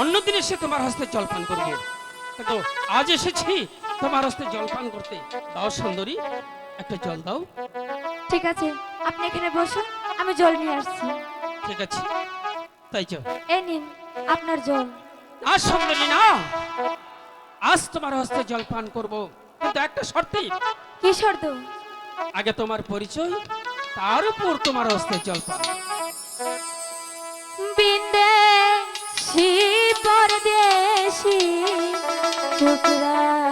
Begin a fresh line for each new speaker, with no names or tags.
অন্যদিন এসে তোমার হস্তে জলপান করব। কিন্তু আজ এসেছি তোমার হস্তে জলপান করতে। দাও সুন্দরী একটা জল দাও।
ঠিক আছে আপনি এখানে বসুন আমি জল নিয়ে আসছি।
ঠিক আছে তাই চল
এ নিন আপনার জল।
আজ সুন্দরী না আজ তোমার হস্তে জলপান করব। কিন্তু একটা শর্তে।
কি শর্ত?
আগে তোমার পরিচয় তার উপর তোমার হস্তে জলপান।
বিন্দে শি পরদেশি